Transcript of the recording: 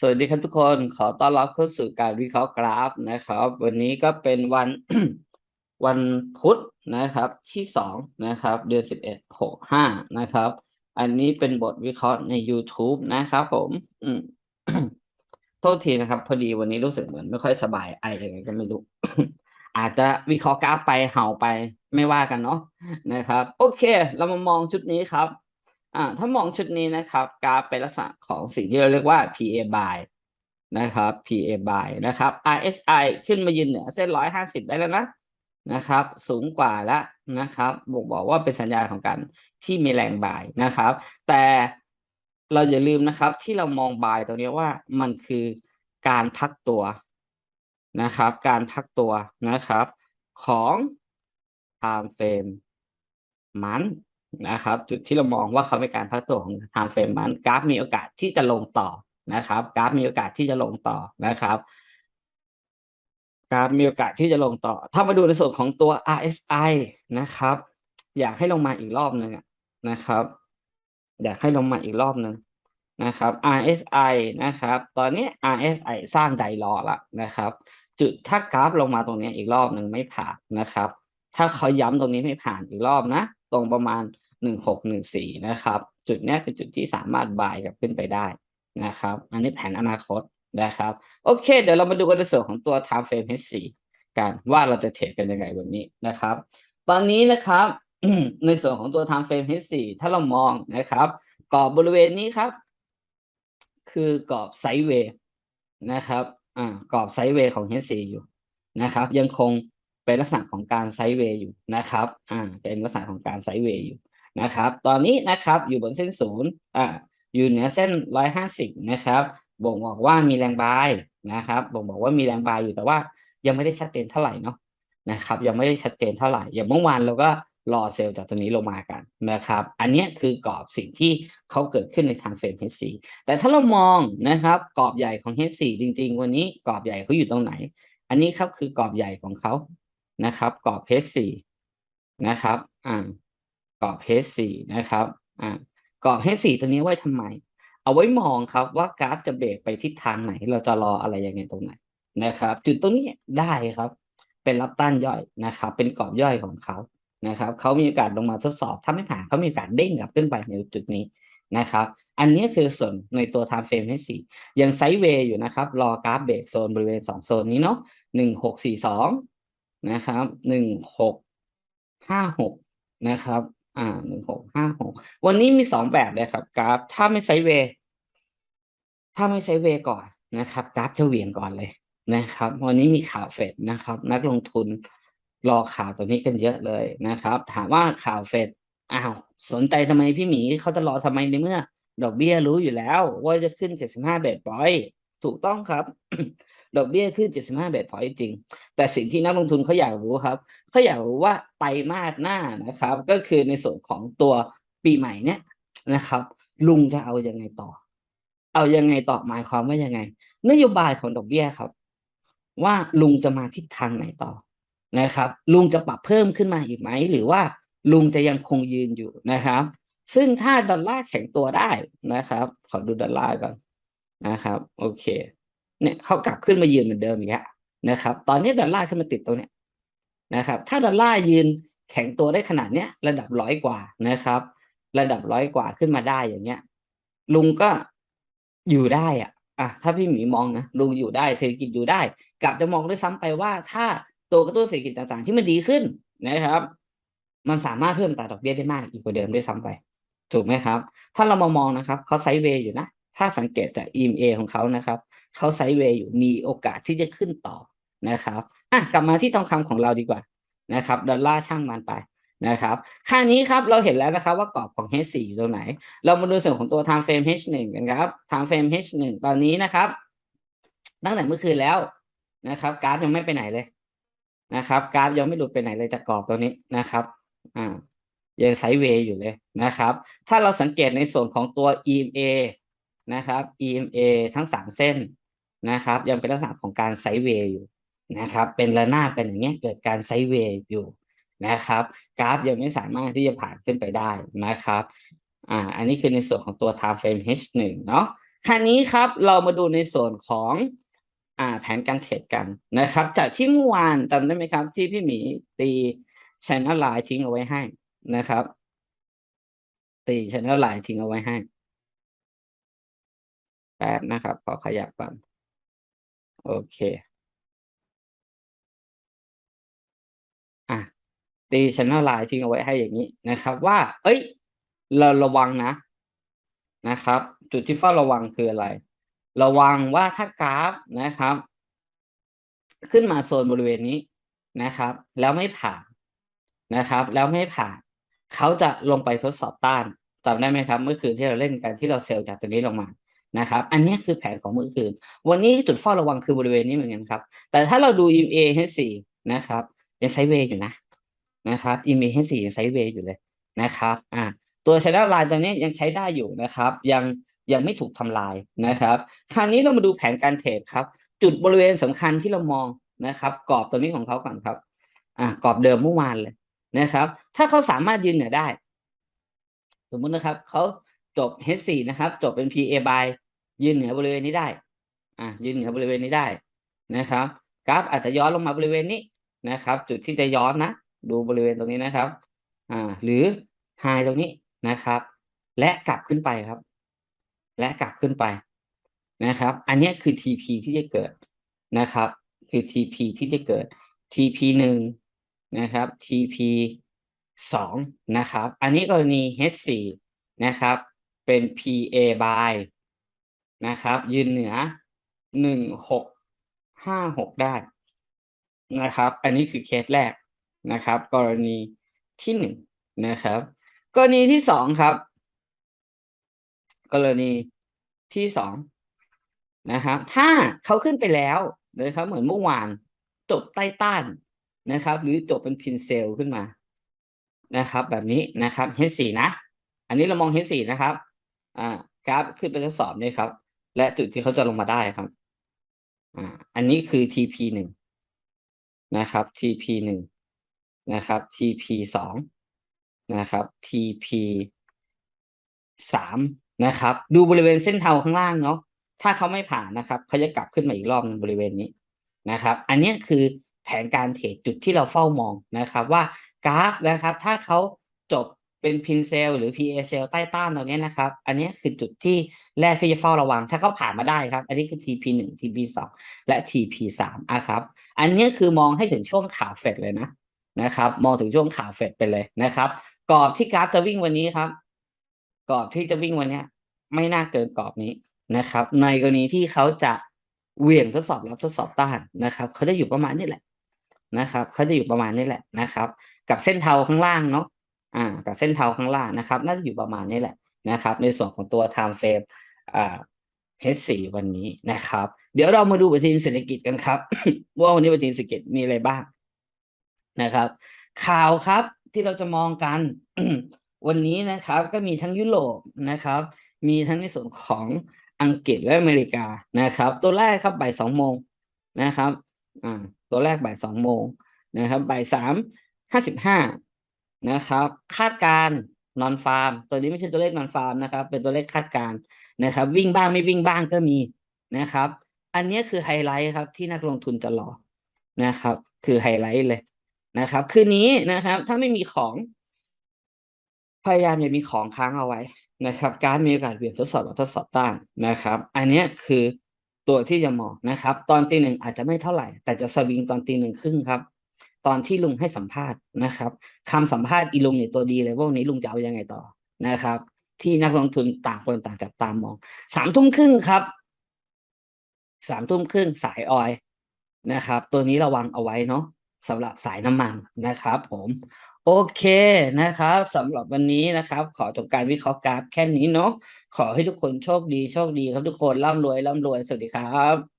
สวัสดีครับทุกคนขอต้อนรับเข้าสู่การวิเคราะห์กราฟนะครับ วันนี้ก็เป็นวันวันพุธนะครับที่สองนะครับ เดือนสิบเอ็ดหกห้านะครับ อันนี้เป็นบทวิเคราะห์ใน YouTube นะครับผมอืมโทษทีนะครับ พอดีวันนี้รู้สึกเหมือนไม่ค่อยสบายไอยังไงก็ไม่รู้อาจจะวิเคราะห์กราฟไปเห่าไปไม่ว่ากันเนาะนะครับ โอเค เรามามองชุดนี้ครับ อ่าถ้ามองชุดนี้นะครับ กราฟเป็นลักษณะของสิ่งที่เราเรียกว่า PA buy นะครับ PA buy นะครับ RSI ขึ้นมายืนเหนือเส้นร้อยห้าสิบได้แล้วนะนะครับ สูงกว่าแล้วนะครับบ่งบอกว่าเป็นสัญญาณของการที่มีแรงบายนะครับ แต่เราอย่าลืมนะครับ ที่เรามองบายตรงนี้ว่ามันคือการพักตัวนะครับ การพักตัวนะครับ ของ time frame มัน นะครับ จุดที่เรามองว่าเขาเป็นการพักตัวของ time frame มันกราฟมีโอกาสที่จะลงต่อนะครับ กราฟมีโอกาสที่จะลงต่อนะครับกราฟมีโอกาสที่จะลงต่อ ถ้ามาดูในส่วนของตัว RSI นะครับ อยากให้ลงมาอีกรอบหนึ่งนะครับ อยากให้ลงมาอีกรอบหนึ่งนะครับ RSI นะครับ ตอนนี้ RSI สร้างไดรอละนะครับ จุดถ้ากราฟลงมาตรงนี้อีกรอบหนึ่งไม่ผ่านนะครับ ถ้าเขาย้ำตรงนี้ไม่ผ่านอีกรอบนะ ตรงประมาณหนึ่งหกหนึ่งสี่นะครับ จุดนี้เป็นจุดที่สามารถบายกับขึ้นไปได้นะครับ อันนี้แผนอนาคตนะครับ โอเค เดี๋ยวเรามาดูกันในส่วนของตัว time frame H4 กันว่าเราจะเทรดกันยังไงวันนี้นะครับ ตอนนี้นะครับในส่วนของตัว time frame H4 ถ้าเรามองนะครับกรอบบริเวณนี้ครับ คือกรอบไซด์เวย์นะครับ อ่ากรอบไซด์เวย์ของ H4 อยู่นะครับ ยังคง เป็นลักษณะของการไซด์เวย์อยู่นะครับอ่าเป็นลักษณะของการไซด์เวย์อยู่นะครับ ตอนนี้นะครับอยู่บนเส้นศูนย์อ่าอยู่เหนือเส้นร้อยห้าสิบนะครับ บ่งบอกว่ามีแรงบายนะครับ บ่งบอกว่ามีแรงบายอยู่แต่ว่ายังไม่ได้ชัดเจนเท่าไหร่เนาะนะครับ ยังไม่ได้ชัดเจนเท่าไหร่ อย่างเมื่อวานเราก็รอเซลล์จากตรงนี้ลงมากันนะครับ อันนี้คือกรอบสิ่งที่เขาเกิดขึ้นในทางเฟรม H4 แต่ถ้าเรามองนะครับกรอบใหญ่ของ H4 จริง ๆ วันนี้กรอบใหญ่เขาอยู่ตรงไหน อันนี้ครับคือกรอบใหญ่ของเขา นะครับกรอบ H4 นะครับอ่ากรอบ H4 นะครับอ่ากรอบ H4 ตัวนี้ไว้ทำไม เอาไว้มองครับว่ากราฟจะเบรกไปทิศทางไหน เราจะรออะไรยังไงตรงไหนนะครับ จุดตรงนี้ได้ครับ เป็นรับต้านย่อยนะครับ เป็นกรอบย่อยของเขานะครับเขามีโอกาสลงมาทดสอบ ถ้าไม่ผ่านเขามีโอกาสเด้งกลับขึ้นไปในจุดนี้นะครับ อันนี้คือส่วนในตัว time frame H4 ยังไซด์เวย์อยู่นะครับ รอกราฟเบรกโซนบริเวณสองโซนนี้เนาะหนึ่งหกสี่สอง นะครับหนึ่งหกห้าหกนะครับ อ่าหนึ่งหกห้าหกวันนี้มีสองแบบเลยครับกราฟ ถ้าไม่ไซเวย์ถ้าไม่ไซเวย์ก่อนนะครับ กราฟจะเหวี่ยงก่อนเลยนะครับ วันนี้มีข่าวเฟดนะครับ นักลงทุนรอข่าวตัวนี้กันเยอะเลยนะครับ ถามว่าข่าวเฟดอ้าวสนใจทำไมพี่หมีเขาจะรอทำไมในเมื่อ ดอกเบี้ยรู้อยู่แล้ว ว่าจะขึ้น 75เบสพอยต์ถูกต้องครับ ดอกเบี้ยขึ้น 75 เบสพอยต์จริง แต่สิ่งที่นักลงทุนเขาอยากรู้ครับเขาอยากรู้ว่าไตรมาสหน้านะครับ ก็คือในส่วนของตัวปีใหม่เนี้ยนะครับ ลุงจะเอายังไงต่อ เอายังไงต่อหมายความว่ายังไง นโยบายของดอกเบี้ยครับ ว่าลุงจะมาทิศทางไหนต่อนะครับ ลุงจะปรับเพิ่มขึ้นมาอีกไหม หรือว่าลุงจะยังคงยืนอยู่นะครับ ซึ่งถ้าดอลลาร์แข็งตัวได้นะครับ ขอดูดอลลาร์ก่อนนะครับ โอเค เนี่ยเขากลับขึ้นมายืนเหมือนเดิมอีกแล้วนะครับ ตอนนี้ดอลลาร์ขึ้นมาติดตรงเนี้ยนะครับ ถ้าดอลลาร์ยืนแข็งตัวได้ขนาดเนี้ยระดับร้อยกว่านะครับ ระดับร้อยกว่าขึ้นมาได้อย่างเงี้ย ลุงก็อยู่ได้อะอะถ้าพี่หมีมองนะลุงอยู่ได้เศรษฐกิจอยู่ได้ กลับจะมองด้วยซ้ำไปว่า ถ้าตัวกระตุ้นเศรษฐกิจต่างๆ ที่มันดีขึ้นนะครับ มันสามารถเพิ่มอัตาดอกเบี้ยได้มากอีกกว่าเดิมด้วยซ้ำไป ถูกไหมครับ ถ้าเรามามองนะครับเขาไซด์เวย์อยู่นะ ถ้าสังเกตจาก EMA ของเขานะครับเขาไซด์เวย์อยู่มีโอกาสที่จะขึ้นต่อนะครับอะกลับมาที่ทองคำของเราดีกว่านะครับดอลลาร์ช่างมันไปนะครับค่านี้ครับเราเห็นแล้วนะครับว่ากรอบของ H4 อยู่ตรงไหน เรามาดูส่วนของตัว time frame H1 กันครับ time frame H1 ตอนนี้นะครับ ตั้งแต่เมื่อคืนแล้วนะครับกราฟยังไม่ไปไหนเลยนะครับกราฟยังไม่หลุดไปไหนเลยจากกรอบตัวนี้นะครับอ่ายังไซด์เวย์อยู่เลยนะครับ ถ้าเราสังเกตในส่วนของตัว EMA นะครับ EMA ทั้งสามเส้นนะครับ ยังเป็นลักษณะของการไซด์เวย์อยู่นะครับ เป็นระนาบเป็นอย่างเงี้ยเกิดการไซด์เวย์อยู่นะครับ กราฟยังไม่สามารถที่จะผ่านขึ้นไปได้นะครับอ่าอันนี้คือในส่วนของตัว time frame H1 เนาะคราวนี้ครับเรามาดูในส่วนของอ่าแผนการเทรดกันนะครับ จากที่เมื่อวานจำได้ไหมครับ ที่พี่หมีตีช n น l ไลน์ทิ้งเอาไว้ให้นะครับ ตีช n น l ไลน์ทิ้งเอาไว้ให้ แป๊บนะครับ ขอขยับก่อน โอเค อะตีช n นไลน์ทิ้งเอาไว้ให้อย่างนี้นะครับ ว่า เอ้ย เราระวังนะนะครับ จุดที่เฝ้าระวังคืออะไร ระวังว่าถ้ากราฟนะครับ ขึ้นมาโซนบริเวณนี้นะครับ แล้วไม่ผ่านนะครับ แล้วไม่ผ่าน เขาจะลงไปทดสอบต้านจำได้ไหมครับ เมื่อคืนที่เราเล่นกันที่เราเซลล์จากตัวนี้ลงมา นะครับ อันนี้คือแผนของเมื่อคืน วันนี้จุดเฝ้าระวังคือบริเวณนี้เหมือนกันครับ แต่ถ้าเราดู EMA H4 นะครับยังไซเวย์อยู่นะนะครับ EMA H4 ยังไซเวย์อยู่เลยนะครับ อ่า ตัวช n น l ไลน์ตัวนี้ยังใช้ได้อยู่นะครับ ยังยังไม่ถูกทำลายนะครับ คราวนี้เรามาดูแผนการเทรดครับ จุดบริเวณสำคัญที่เรามองนะครับ กรอบตัวนี้ของเขาก่อนครับ อ่ากรอบเดิมเมื่อวานเลยนะครับ ถ้าเขาสามารถยืนเหนือได้ สมมุตินะครับเขา จบ H4 นะครับ จบเป็น PA by ยืนเหนือบริเวณนี้ได้ อ่ายืนเหนือบริเวณนี้ได้นะครับ กราฟอาจจะย้อนลงมาบริเวณนี้นะครับ จุดที่จะย้อนนะ ดูบริเวณตรงนี้นะครับ อ่า หรือไฮตรงนี้นะครับ และกลับขึ้นไปครับ และกลับขึ้นไปนะครับ อันนี้คือ TP ที่จะเกิดนะครับ คือ TP ที่จะเกิด TP หนึ่งนะครับ TP สองนะครับ อันนี้กรณี H4 นะครับ เป็น PA by นะครับ ยืนเหนือหนึ่งหกห้าหกได้นะครับ อันนี้คือเคสแรกนะครับ กรณีที่หนึ่งนะครับ กรณีที่สองครับ กรณีที่สองนะครับ ถ้าเขาขึ้นไปแล้วนะครับ เหมือนเมื่อวานจบใต้ต้านนะครับ หรือจบเป็นพินเซลขึ้นมานะครับ แบบนี้นะครับ H4 นะ อันนี้เรามอง H4 นะครับ อ่ากราฟขึ้นไปทดสอบนี่ครับ และจุดที่เขาจะลงมาได้ครับอ่าอันนี้คือ TP หนึ่งนะครับ TP หนึ่งนะครับ TP สองนะครับ TP สามนะครับ ดูบริเวณเส้นเทาข้างล่างเนาะถ้าเขาไม่ผ่านนะครับเขาจะกลับขึ้นมาอีกรอบนึงบริเวณนี้นะครับ อันนี้คือแผนการเทรดจุดที่เราเฝ้ามองนะครับ ว่ากราฟนะครับ ถ้าเขาจบ เป็นพินเซลหรือ PA เซลใต้ต้านตรงนี้นะครับ อันนี้คือจุดที่แรกที่จะเฝ้าระวัง ถ้าเขาผ่านมาได้ครับ อันนี้คือ TP หนึ่ง TP สองและ TP สามอะครับ อันนี้คือมองให้ถึงช่วงขาเฟดเลยนะนะครับ มองถึงช่วงขาเฟดไปเลยนะครับกรอบที่กราฟจะวิ่งวันนี้ครับกรอบที่จะวิ่งวันนี้ไม่น่าเกินกรอบนี้นะครับ ในกรณีที่เขาจะเหวี่ยงทดสอบรับทดสอบต้านนะครับเขาจะอยู่ประมาณนี้แหละนะครับเขาจะอยู่ประมาณนี้แหละนะครับ กับเส้นเทาข้างล่างเนาะ อ่ากับเส้นเทาข้างล่างนะครับ น่าจะอยู่ประมาณนี้แหละนะครับ ในส่วนของตัว time frame อ่า H4 วันนี้นะครับ เดี๋ยวเรามาดูปฏิทินเศรษฐกิจกันครับ ว่าวันนี้ปฏิทินเศรษฐกิจมีอะไรบ้างนะครับ ข่าวครับที่เราจะมองกัน วันนี้นะครับ ก็มีทั้งยุโรปนะครับ มีทั้งในส่วนของอังกฤษและอเมริกานะครับ ตัวแรกครับบ่ายสองโมงนะครับอ่าตัวแรกบ่ายสองโมงนะครับบ่ายสามห้าสิบห้า นะครับ คาดการนอนฟาร์มตัวนี้ไม่ใช่ตัวเลขนอนฟาร์มนะครับ เป็นตัวเลขคาดการนะครับ วิ่งบ้างไม่วิ่งบ้างก็มีนะครับ อันนี้คือไฮไลท์ครับที่นักลงทุนจะรอนะครับ คือไฮไลท์เลยนะครับ คืนนี้นะครับ ถ้าไม่มีของ พยายามอย่ามีของค้างเอาไว้นะครับ การมีโอกาสเปลี่ยนทดสอบหรือทดสอบต้านนะครับ อันนี้คือตัวที่จะมองนะครับ ตอนตีหนึ่งอาจจะไม่เท่าไหร่ แต่จะสวิงตอนตีหนึ่งครึ่งครับ ตอนที่ลุงให้สัมภาษณ์นะครับคำสัมภาษณ์อีลุงเนี่ยตัวดีเลยว่าวันนี้ลุงจะเอายังไงต่อนะครับ ที่นักลงทุนต่างคนต่างจับตามองสามทุ่มครึ่งครับสามทุ่มครึ่งสายออยนะครับ ตัวนี้ระวังเอาไว้เนาะสำหรับสายน้ำมันนะครับ ผม โอเคนะครับสำหรับวันนี้นะครับ ขอจบการวิเคราะห์กราฟแค่นี้เนาะขอให้ทุกคนโชคดีโชคดีครับทุกคนร่ำรวยร่ำรวยสวัสดีครับ